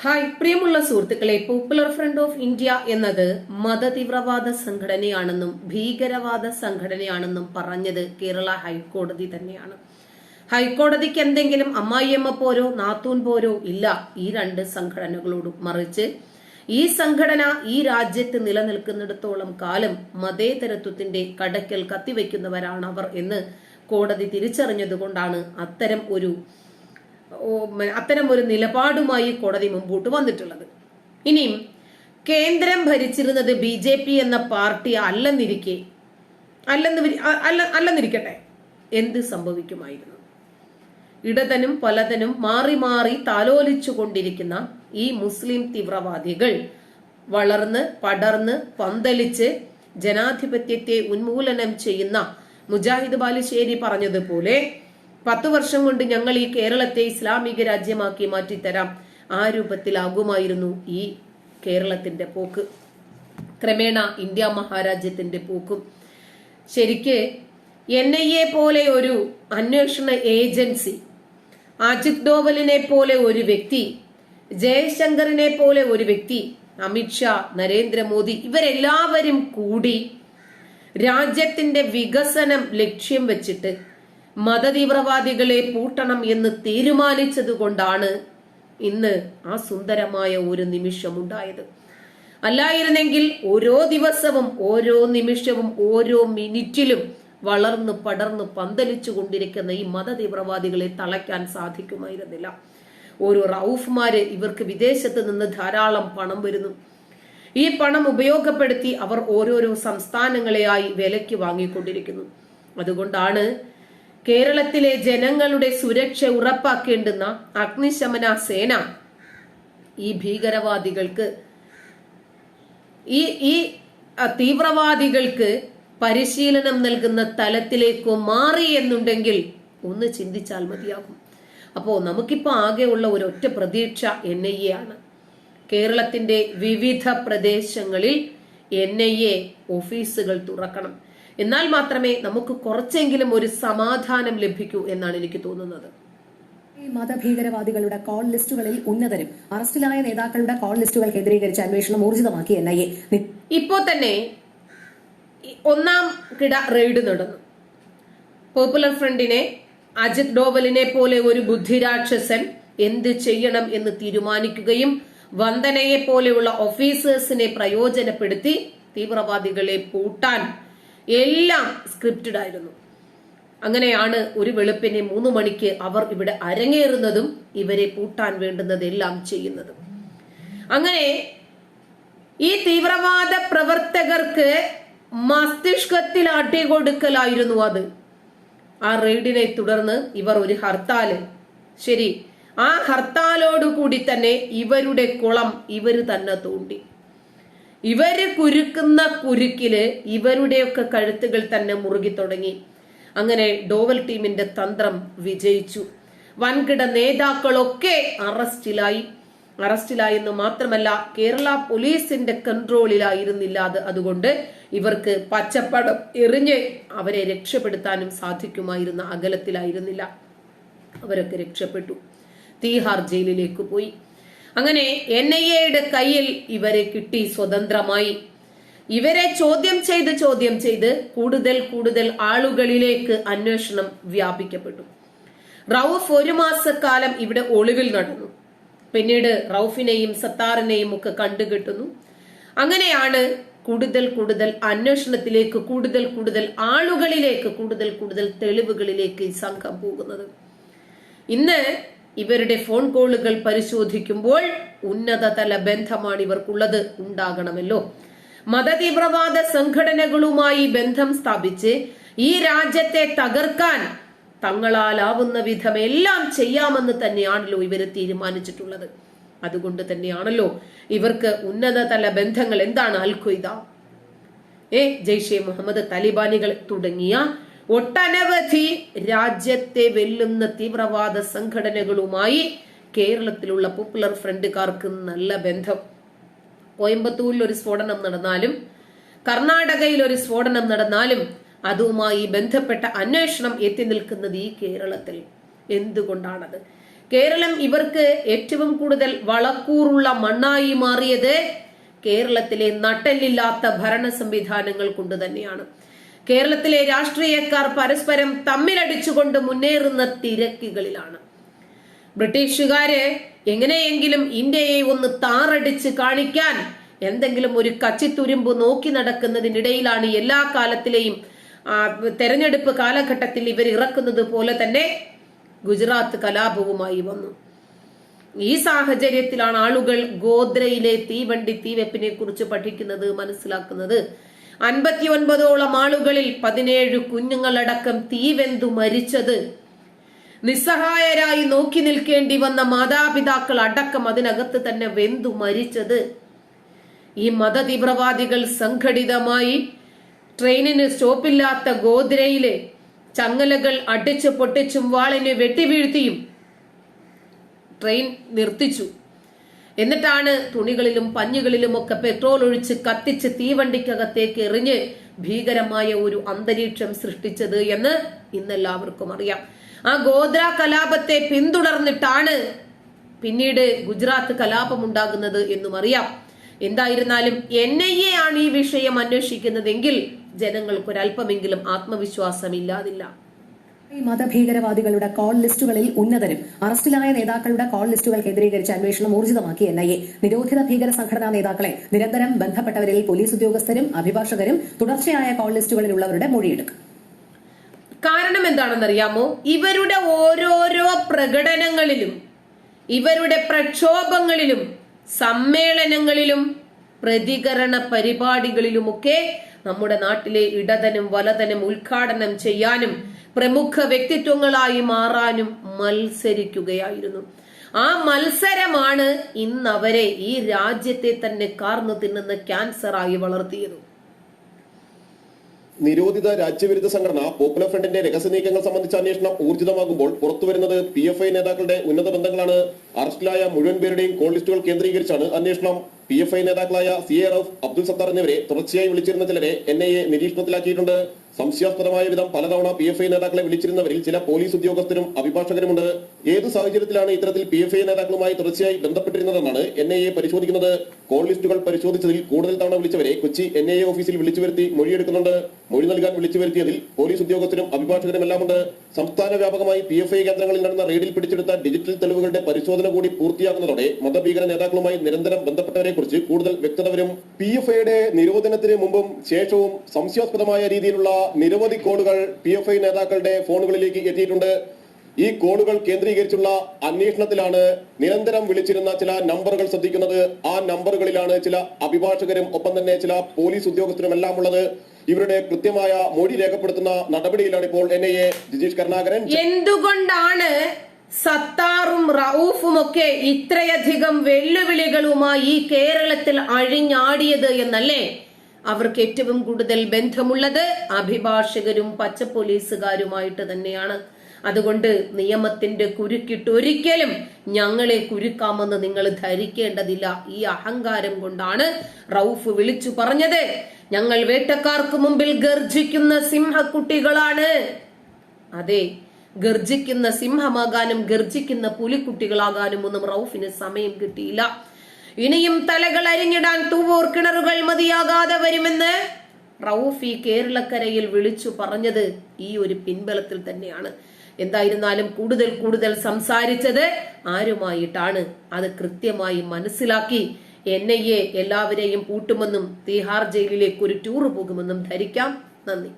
Hi പ്രിയമുള്ള സുഹൃത്തുക്കളെ popular front of India എന്നത് മതതീവ്രവാദ സംഘടനയാണെന്നും ഭീകരവാദ സംഘടനയാണെന്നും പറഞ്ഞത് കേരള ഹൈക്കോടതി തന്നെയാണ്. ഹൈക്കോടതിക്ക് എന്തെങ്കിലും അമ്മായിയമ്മ പോരോ നാത്തൂൻ പോരോ ഇല്ല ഈ രണ്ട് സംഘടനകളോടും. മറിച്ച് ഈ സംഘടന ഈ രാജ്യത്ത് നിലനിൽക്കുന്നിടത്തോളം കാലം മതേതരത്വത്തിന്റെ കടക്കൽ കത്തിവെക്കുന്നവരാണ് അവർ എന്ന് കോടതി തിരിച്ചറിഞ്ഞതുകൊണ്ടാണ് അത്തരം ഒരു അത്തരം ഒരു നിലപാടുമായി കോടതി മുമ്പോട്ട് വന്നിട്ടുള്ളത്. ഇനിയും കേന്ദ്രം ഭരിച്ചിരുന്നത് ബി ജെ പി എന്ന പാർട്ടി അല്ലെന്നിരിക്കെ അല്ലെന്ന് അല്ല അല്ലെന്നിരിക്കട്ടെ എന്ത് സംഭവിക്കുമായിരുന്നു? ഇടതനും പലതനും മാറി മാറി താലോലിച്ചു കൊണ്ടിരിക്കുന്ന ഈ മുസ്ലിം തീവ്രവാദികൾ വളർന്ന് പടർന്ന് പന്തലിച്ച് ജനാധിപത്യത്തെ ഉന്മൂലനം ചെയ്യുന്ന മുജാഹിദ് ബാലുശ്ശേരി പറഞ്ഞതുപോലെ പത്തു വർഷം കൊണ്ട് ഞങ്ങൾ ഈ കേരളത്തെ ഇസ്ലാമിക രാജ്യമാക്കി മാറ്റിത്തരാം. ആ രൂപത്തിലാകുമായിരുന്നു ഈ കേരളത്തിന്റെ പോക്ക്. ക്രമേണ ഇന്ത്യ മഹാരാജ്യത്തിന്റെ പോക്കും. ശരിക്ക് എൻ ഐ എ പോലെ ഒരു അന്വേഷണ ഏജൻസി അജിത് ഡോവലിനെ പോലെ ഒരു വ്യക്തി ജയശങ്കറിനെ പോലെ ഒരു വ്യക്തി അമിത്ഷാ നരേന്ദ്രമോദി ഇവരെല്ലാവരും കൂടി രാജ്യത്തിന്റെ വികസനം ലക്ഷ്യം വെച്ചിട്ട് മതതീവ്രവാദികളെ പൂട്ടണം എന്ന് തീരുമാനിച്ചതുകൊണ്ടാണ് ഇന്ന് ആ സുന്ദരമായ ഒരു നിമിഷം നിമിഷമുണ്ടായത്. അല്ലായിരുന്നെങ്കിൽ ഓരോ ദിവസവും ഓരോ നിമിഷവും ഓരോ മിനിറ്റിലും വളർന്നു പടർന്നു പന്തലിച്ചു കൊണ്ടിരിക്കുന്ന ഈ മതതീവ്രവാദികളെ തളയ്ക്കാൻ സാധിക്കുമായിരുന്നില്ല. ഓരോ റൌഫ്മാര് ഇവർക്ക് വിദേശത്ത് നിന്ന് ധാരാളം പണം വരുന്നു. ഈ പണം ഉപയോഗപ്പെടുത്തി അവർ ഓരോരോ സംസ്ഥാനങ്ങളെയായി വിലയ്ക്ക് വാങ്ങിക്കൊണ്ടിരിക്കുന്നു. അതുകൊണ്ടാണ് കേരളത്തിലെ ജനങ്ങളുടെ സുരക്ഷ ഉറപ്പാക്കേണ്ടുന്ന അഗ്നിശമന സേന. ഈ ഭീകരവാദികൾക്ക് ഈ ഈ തീവ്രവാദികൾക്ക് പരിശീലനം നൽകുന്ന തലത്തിലേക്ക് മാറി എന്നുണ്ടെങ്കിൽ ഒന്ന് ചിന്തിച്ചാൽ മതിയാകും. അപ്പോ നമുക്കിപ്പോ ആകെയുള്ള ഒരു ഒറ്റ പ്രതീക്ഷ എൻ ഐ എ ആണ്. കേരളത്തിന്റെ വിവിധ പ്രദേശങ്ങളിൽ എൻ ഐ എ ഓഫീസുകൾ തുറക്കണം. എന്നാൽ മാത്രമേ നമുക്ക് കുറച്ചെങ്കിലും ഒരു സമാധാനം ലഭിക്കൂ എന്നാണ് എനിക്ക് തോന്നുന്നത്. മതഭീകരവാദികളുടെ കോൾ ലിസ്റ്റുകളിൽ ഉന്നതരും അറസ്റ്റിലായ നേതാക്കളുടെ കോൾ ലിസ്റ്റുകൾ കേന്ദ്രീകരിച്ച് അന്വേഷണം ഊർജിതമാക്കി എൻ ഐ എ ഇപ്പോ തന്നെ ഒന്നാം കിട റെയ്ഡ് നടന്നു. പോപ്പുലർ ഫ്രണ്ടിനെ അജിത് ഡോവലിനെ പോലെ ഒരു ബുദ്ധിരാക്ഷസൻ എന്ത് ചെയ്യണം എന്ന് തീരുമാനിക്കുകയും വന്ദനയെ പോലെയുള്ള ഓഫീസേഴ്സിനെ പ്രയോജനപ്പെടുത്തി തീവ്രവാദികളെ പൂട്ടാൻ എല്ലാം സ്ക്രിപ്റ്റഡ് ആയിരുന്നു. അങ്ങനെയാണ് ഒരു വെളുപ്പിനെ മൂന്ന് മണിക്ക് അവർ ഇവിടെ അരങ്ങേറുന്നതും ഇവരെ പൂട്ടാൻ വേണ്ടുന്നതെല്ലാം ചെയ്യുന്നതും. അങ്ങനെ ഈ തീവ്രവാദ പ്രവർത്തകർക്ക് മസ്തിഷ്കത്തിൽ അടികൊടുക്കലായിരുന്നു അത്. ആ റെയ്ഡിനെ തുടർന്ന് ഇവർ ഒരു ഹർത്താൽ ശരി ആ ഹർത്താലോടുകൂടി തന്നെ ഇവരുടെ കുളം ഇവർ തന്നെ തോണ്ടി. ഇവർ കുരുക്കുന്ന കുരുക്കിൽ ഇവരുടെയൊക്കെ കഴുത്തുകൾ തന്നെ മുറുകി തുടങ്ങി. അങ്ങനെ ഡോവൽ ടീമിന്റെ തന്ത്രം വിജയിച്ചു. വൻകിട നേതാക്കളൊക്കെ അറസ്റ്റിലായി. അറസ്റ്റിലായി എന്ന് മാത്രമല്ല കേരള പോലീസിന്റെ കൺട്രോളിലായിരുന്നില്ല അത്. അതുകൊണ്ട് ഇവർക്ക് പച്ചപ്പടം എറിഞ്ഞ് അവരെ രക്ഷപ്പെടുത്താനും സാധിക്കുമായിരുന്ന അകലത്തിലായിരുന്നില്ല. അവരൊക്കെ രക്ഷപ്പെട്ടു. തീഹാർ ജയിലിലേക്ക് പോയി. അങ്ങനെ എൻ ഐ എയുടെ കയ്യിൽ ഇവരെ കിട്ടി സ്വതന്ത്രമായി. ഇവരെ ചോദ്യം ചെയ്ത് ചോദ്യം ചെയ്ത് കൂടുതൽ കൂടുതൽ ആളുകളിലേക്ക് അന്വേഷണം വ്യാപിക്കപ്പെട്ടു. റൌഫ് ഒരു മാസക്കാലം ഇവിടെ ഒളിവിൽ നടന്നു. പിന്നീട് റൌഫിനെയും സത്താറിനെയും ഒക്കെ കണ്ടുകിട്ടുന്നു. അങ്ങനെയാണ് കൂടുതൽ കൂടുതൽ അന്വേഷണത്തിലേക്ക് കൂടുതൽ കൂടുതൽ ആളുകളിലേക്ക് കൂടുതൽ കൂടുതൽ തെളിവുകളിലേക്ക് ഈ സംഘം പോകുന്നത്. ഇന്ന് ഇവരുടെ ഫോൺ കോളുകൾ പരിശോധിക്കുമ്പോൾ ഉന്നതതല ബന്ധമാണ് ഇവർക്കുള്ളത്. ഉണ്ടാകണമല്ലോ. മതതീവ്രവാദ സംഘടനകളുമായി ബന്ധം സ്ഥാപിച്ച് ഈ രാജ്യത്തെ തകർക്കാൻ തങ്ങളാലാവുന്ന വിധം എല്ലാം ചെയ്യാമെന്ന് തന്നെയാണല്ലോ ഇവർ തീരുമാനിച്ചിട്ടുള്ളത്. അതുകൊണ്ട് തന്നെയാണല്ലോ ഇവർക്ക് ഉന്നതതല ബന്ധങ്ങൾ എന്താണ് അൽ ഖ്വയ്ദ ഏ ജയ്ഷെ മുഹമ്മദ് താലിബാനികൾ തുടങ്ങിയ ഒട്ടനവധി രാജ്യത്തെ വെല്ലുന്ന തീവ്രവാദ സംഘടനകളുമായി കേരളത്തിലുള്ള പോപ്പുലർ ഫ്രണ്ടുകാർക്ക് നല്ല ബന്ധം. കോയമ്പത്തൂരിൽ ഒരു സ്ഫോടനം നടന്നാലും കർണാടകയിൽ ഒരു സ്ഫോടനം നടന്നാലും അതുമായി ബന്ധപ്പെട്ട അന്വേഷണം എത്തി നിൽക്കുന്നത് ഈ കേരളത്തിൽ. എന്തുകൊണ്ടാണത്? കേരളം ഇവർക്ക് ഏറ്റവും കൂടുതൽ വളക്കൂറുള്ള മണ്ണായി മാറിയത് കേരളത്തിലെ നട്ടല്ലില്ലാത്ത ഭരണ സംവിധാനങ്ങൾ കൊണ്ട് തന്നെയാണ്. കേരളത്തിലെ രാഷ്ട്രീയക്കാർ പരസ്പരം തമ്മിലടിച്ചുകൊണ്ട് മുന്നേറുന്ന തിരക്കുകളിലാണ്. ബ്രിട്ടീഷുകാര് എങ്ങനെയെങ്കിലും ഇന്ത്യയെ ഒന്ന് താറടിച്ച് കാണിക്കാൻ എന്തെങ്കിലും ഒരു കച്ചിത്തുരുമ്പ് നോക്കി നടക്കുന്നതിനിടയിലാണ് എല്ലാ കാലത്തിലെയും തെരഞ്ഞെടുപ്പ് കാലഘട്ടത്തിൽ ഇവർ ഇറക്കുന്നത് പോലെ തന്നെ ഗുജറാത്ത് കലാപവുമായി വന്നു. ഈ സാഹചര്യത്തിലാണ് ആളുകൾ ഗോദ്രയിലെ തീവണ്ടി തീവെപ്പിനെ കുറിച്ച് പഠിക്കുന്നത് മനസ്സിലാക്കുന്നത്. അൻപത്തി ഒൻപതോളം ആളുകളിൽ പതിനേഴ് കുഞ്ഞുങ്ങളടക്കം തീവെന്തു മരിച്ചത്. നിസ്സഹായരായി നോക്കി നിൽക്കേണ്ടി വന്ന മാതാപിതാക്കൾ അടക്കം അതിനകത്ത് തന്നെ വെന്തു മരിച്ചത്. ഈ മതതീവ്രവാദികൾ സംഘടിതമായി ട്രെയിനിന് സ്റ്റോപ്പില്ലാത്ത ഗോദ്രയിലെ ചങ്ങലകൾ അടിച്ചു പൊട്ടിച്ചും വാളിനെ വെട്ടിവീഴ്ത്തിയും ട്രെയിൻ നിർത്തിച്ചു. എന്നിട്ടാണ് തുണികളിലും പഞ്ഞുകളിലും ഒക്കെ പെട്രോൾ ഒഴിച്ച് കത്തിച്ച് തീവണ്ടിക്കകത്തേക്ക് എറിഞ്ഞ് ഭീകരമായ ഒരു അന്തരീക്ഷം സൃഷ്ടിച്ചത് എന്ന് ഇന്നെല്ലാവർക്കും അറിയാം. ആ ഗോദ്ര കലാപത്തെ പിന്തുടർന്നിട്ടാണ് പിന്നീട് ഗുജറാത്ത് കലാപം ഉണ്ടാകുന്നത് എന്നും അറിയാം. എന്തായിരുന്നാലും എൻ ഐ എ ആണ് ഈ വിഷയം അന്വേഷിക്കുന്നതെങ്കിൽ ജനങ്ങൾക്കൊരല്പമെങ്കിലും ആത്മവിശ്വാസം ഇല്ലാതില്ല മതഭീകരവാദികളുടെ കോൾ ലിസ്റ്റുകളിൽ ഉന്നതരും അറസ്റ്റിലായ നേതാക്കളുടെ കോൾ ലിസ്റ്റുകൾ കേന്ദ്രീകരിച്ച് അന്വേഷണം ഊർജിതമാക്കി എൻ ഐ എ നിരോധിത ഭീകര സംഘടനാ നേതാക്കളെ നിരന്തരം ബന്ധപ്പെട്ടവരിൽ പോലീസ് ഉദ്യോഗസ്ഥരും അഭിഭാഷകരും തുടർച്ചയായ കോൾ ലിസ്റ്റുകളിലുള്ളവരുടെ മൊഴിയെടുക്കും. കാരണം എന്താണെന്നറിയാമോ? ഇവരുടെ ഓരോരോ പ്രകടനങ്ങളിലും ഇവരുടെ പ്രക്ഷോഭങ്ങളിലും സമ്മേളനങ്ങളിലും പ്രതികരണ പരിപാടികളിലുമൊക്കെ നമ്മുടെ നാട്ടിലെ ഇടതനും വലതനും ഉദ്ഘാടനം ചെയ്യാനും പ്രമുഖ വ്യക്തിത്വങ്ങളായി മാറാനും മത്സരിക്കുകയായിരുന്നു. ആ മത്സരമാണ് ഇന്നവരെ ഈ രാജ്യത്തെ തന്നെ കാർന്നു തിന്നുന്ന ക്യാൻസറായി വളർത്തിയത്. നിരോധിത രാജ്യവിരുദ്ധ സംഘടന പോപ്പുലർ ഫ്രണ്ടിന്റെ രഹസ്യ നീക്കങ്ങൾ സംബന്ധിച്ച അന്വേഷണം ഊർജിതമാകുമ്പോൾ പുറത്തുവരുന്നത് പി എഫ് ഐ നേതാക്കളുടെ ഉന്നത ബന്ധങ്ങളാണ്. അറസ്റ്റിലായ മുഴുവൻ പേരുടെയും കോൾ ലിസ്റ്റുകൾ കേന്ദ്രീകരിച്ചാണ് അന്വേഷണം. പി എഫ് ഐ നേതാക്കളായ സി എ റൌഫ് അബ്ദുൽ സത്താർ എന്നിവരെ തുടർച്ചയായി വിളിച്ചിരുന്ന ചിലരെ എൻ ഐ എ നിരീക്ഷണത്തിലാക്കിയിട്ടുണ്ട്. സംശയാസ്പദമായ വിധം പലതവണ പി എഫ് ഐ നേതാക്കളെ വിളിച്ചിരുന്നവരിൽ ചില പോലീസ് ഉദ്യോഗസ്ഥരും അഭിഭാഷകരുമുണ്ട്. ഏത് സാഹചര്യത്തിലാണ് ഇത്തരത്തിൽ പി എഫ് ഐ നേതാക്കളുമായി തുടർച്ചയായി ബന്ധപ്പെട്ടിരുന്നതെന്നാണ് എൻ ഐ എ പരിശോധിക്കുന്നത്. കോൾ ലിസ്റ്റുകൾ പരിശോധിച്ചതിൽ കൂടുതൽ തവണ വിളിച്ചവരെ കൊച്ചി എൻ ഐ എ ഓഫീസിൽ വിളിച്ചു വരുത്തി മൊഴിയെടുക്കുന്നുണ്ട്. മൊഴി നൽകാൻ വിളിച്ചു വരുത്തിയതിൽ പോലീസ് ഉദ്യോഗസ്ഥരും അഭിഭാഷകരും എല്ലാമുണ്ട് സംസ്ഥാന വ്യാപകമായി പി എഫ് ഐ കേന്ദ്രങ്ങളിൽ നടന്ന റെയ്ഡിൽ പിടിച്ചെടുത്ത ഡിജിറ്റൽ തെളിവുകളുടെ പരിശോധന കൂടി പൂർത്തിയാക്കുന്നതോടെ മതഭീകര നേതാക്കളുമായി നിരന്തരം ബന്ധപ്പെട്ടവരെ കുറിച്ച് കൂടുതൽ വ്യക്തത വരും. പി എഫ് ഐയുടെ നിരോധനത്തിന് മുമ്പും ശേഷവും സംശയാസ്പദമായ രീതിയിലുള്ള നിരവധി കോളുകൾ പി എഫ് ഐ നേതാക്കളുടെ ഫോണുകളിലേക്ക് എത്തിയിട്ടുണ്ട്. ഈ കോളുകൾ കേന്ദ്രീകരിച്ചുള്ള അന്വേഷണത്തിലാണ് നിരന്തരം വിളിച്ചിരുന്ന ചില നമ്പറുകൾ ശ്രദ്ധിക്കുന്നത്. ആ നമ്പറുകളിലാണ് ചില അഭിഭാഷകരും ഒപ്പം തന്നെ ചില പോലീസ് ഉദ്യോഗസ്ഥരും എല്ലാം ഉള്ളത്. ഇവരുടെ കൃത്യമായ മൊഴി രേഖപ്പെടുത്തുന്ന നടപടിയിലാണ് ഇപ്പോൾ N I A Jijeesh Karunakaran. എന്തുകൊണ്ടാണ് സത്താറും റൌഫും ഒക്കെ ഇത്രയധികം വെല്ലുവിളികളുമായി കേരളത്തിൽ അഴിഞ്ഞാടിയത് എന്നല്ലേ? അവർക്ക് ഏറ്റവും കൂടുതൽ ബന്ധമുള്ളത് അഭിഭാഷകരും പച്ച പോലീസുകാരുമായിട്ട് തന്നെയാണ്. അതുകൊണ്ട് നിയമത്തിന്റെ കുരുക്കിട്ട് ഒരിക്കലും ഞങ്ങളെ കുരുക്കാമെന്ന് നിങ്ങൾ ധരിക്കേണ്ടതില്ല. ഈ അഹങ്കാരം കൊണ്ടാണ് റൌഫ് വിളിച്ചു പറഞ്ഞത്. ഞങ്ങൾ വേട്ടക്കാർക്ക് മുമ്പിൽ ഗർജിക്കുന്ന സിംഹക്കുട്ടികളാണ്. അതെ ഗർജിക്കുന്ന സിംഹമാകാനും ഗർജിക്കുന്ന പുലിക്കുട്ടികളാകാനും ഒന്നും റൌഫിന് സമയം കിട്ടിയില്ല. ഇനിയും തലകൾ അരിഞ്ഞിടാൻ തൂവൂർ കിണറുകൾ മതിയാകാതെ വരുമെന്ന് റൌഫ് ഈ കേരളക്കരയിൽ വിളിച്ചു പറഞ്ഞത് ഈ ഒരു പിൻബലത്തിൽ തന്നെയാണ്. എന്തായിരുന്നാലും കൂടുതൽ കൂടുതൽ സംസാരിച്ചത് ആരുമായിട്ടാണ്? അത് കൃത്യമായി മനസ്സിലാക്കി എൻ ഐ എ എല്ലാവരെയും പൂട്ടുമെന്നും തീഹാർ ജയിലിലേക്ക് ഒരു ടൂർ പോകുമെന്നും ധരിക്കാം. നന്ദി.